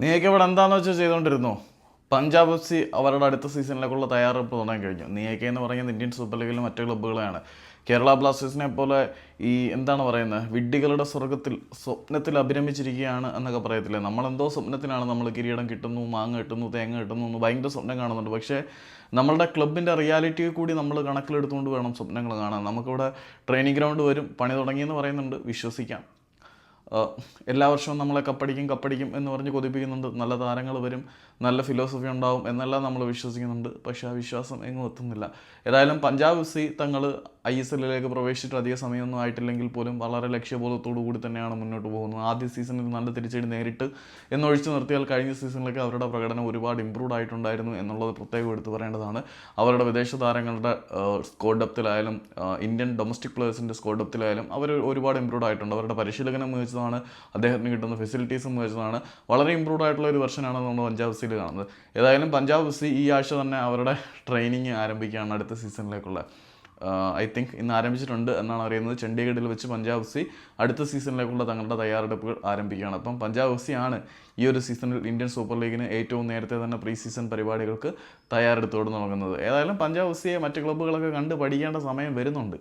നീയൊക്കെ ഇവിടെ എന്താണെന്ന് വെച്ചാൽ ചെയ്തുകൊണ്ടിരുന്നു പഞ്ചാബ് എഫ് സി അവരുടെ അടുത്ത സീസണിലേക്കുള്ള തയ്യാറെടുപ്പ് തുടങ്ങി കഴിഞ്ഞു. നീയൊക്കെ എന്ന് പറയുന്നത് ഇന്ത്യൻ സൂപ്പർ ലീഗിലെ മറ്റു ക്ലബ്ബുകളെയാണ്. കേരള ബ്ലാസ്റ്റേഴ്സിനെ പോലെ ഈ എന്താണ് പറയുന്നത്? വിഡ്ഢികളുടെ സ്വർഗത്തിൽ സ്വപ്നത്തിൽ അഭിരമിച്ചിരിക്കുകയാണ് എന്നൊക്കെ പറയത്തില്ലേ? നമ്മളെന്തോ സ്വപ്നത്തിനാണ് നമ്മൾ കിരീടം കിട്ടുന്നു മാങ്ങ കിട്ടുന്നു തേങ്ങ കിട്ടുന്നു എന്ന് ഭയങ്കര സ്വപ്നം കാണുന്നുണ്ട്. പക്ഷേ നമ്മളുടെ ക്ലബിന്റെ റിയാലിറ്റിയെ കൂടി നമ്മൾ കണക്കിലെടുത്തുകൊണ്ട് വേണം സ്വപ്നങ്ങൾ കാണാൻ. നമുക്കിവിടെ ട്രെയിനിങ് ഗ്രൗണ്ട് വരും പണി തുടങ്ങിയെന്ന് പറയുന്നുണ്ട്. വിശ്വസിക്കാം. എല്ലാ വർഷവും നമ്മളെ കപ്പടിക്കും കപ്പടിക്കും എന്ന് പറഞ്ഞ് കൊതിപ്പിക്കുന്നുണ്ട്. നല്ല താരങ്ങൾ വരും നല്ല ഫിലോസഫി ഉണ്ടാവും എന്നെല്ലാം നമ്മൾ വിശ്വസിക്കുന്നുണ്ട്. പക്ഷേ ആ വിശ്വാസം എങ്ങും എത്തുന്നില്ല. ഏതായാലും പഞ്ചാബ് സി തങ്ങൾ ഐ എസ് എല്ലിലേക്ക് പ്രവേശിച്ചിട്ട് അധിക സമയമൊന്നും ആയിട്ടില്ലെങ്കിൽ പോലും വളരെ ലക്ഷ്യബോധത്തോടു കൂടി തന്നെയാണ് മുന്നോട്ട് പോകുന്നത്. ആദ്യ സീസണിൽ നല്ല തിരിച്ചടി നേരിട്ട് എന്നൊഴിച്ചു നിർത്തിയാൽ കഴിഞ്ഞ സീസണിലേക്ക് അവരുടെ പ്രകടനം ഒരുപാട് ഇമ്പ്രൂവ് ആയിട്ടുണ്ടായിരുന്നു എന്നുള്ളത് പ്രത്യേകം എടുത്തു പറയേണ്ടതാണ്. അവരുടെ വിദേശ താരങ്ങളുടെ സ്കോഡ് ഡെപ്തിലായാലും ഇന്ത്യൻ ഡൊമസ്റ്റിക് പ്ലേയേഴ്സിന്റെ സ്കോഡ് ഡെപ്തിലായാലും അവർ ഒരുപാട് ഇമ്പ്രൂവ് ആയിട്ടുണ്ട്. അവരുടെ പരിശീലനം മികച്ചതാണ് അദ്ദേഹത്തിന് കിട്ടുന്ന ഫെസിലിറ്റീസും മികച്ചതാണ് വളരെ ഇമ്പ്രൂവ് ആയിട്ടുള്ള ഒരു വെർഷനാണ് നമ്മൾ പഞ്ചാബ് സിയിൽ കാണുന്നത്. ഏതായാലും പഞ്ചാബ് സി ഈ ആഴ്ച തന്നെ അവരുടെ ട്രെയിനിങ് ആരംഭിക്കുകയാണ് അടുത്ത സീസണിലേക്കുള്ള. ഐ തിങ്ക് ഇന്ന് ആരംഭിച്ചിട്ടുണ്ട് എന്നാണ് അറിയുന്നത്. ചണ്ഡീഗഡിൽ വെച്ച് പഞ്ചാബ് സി അടുത്ത സീസണിലേക്കുള്ള തങ്ങളുടെ തയ്യാറെടുപ്പുകൾ ആരംഭിക്കുകയാണ്. അപ്പം പഞ്ചാബ് സി ആണ് ഈ ഒരു സീസണിൽ ഇന്ത്യൻ സൂപ്പർ ലീഗിന് ഏറ്റവും നേരത്തെ തന്നെ പ്രീ സീസൺ പരിപാടികൾക്ക് തയ്യാറെടുത്തോട് നൽകുന്നത് ഏതായാലും പഞ്ചാബ് സിയെ മറ്റ് ക്ലബ്ബുകളൊക്കെ കണ്ട് പഠിക്കേണ്ട സമയം വരുന്നുണ്ട്.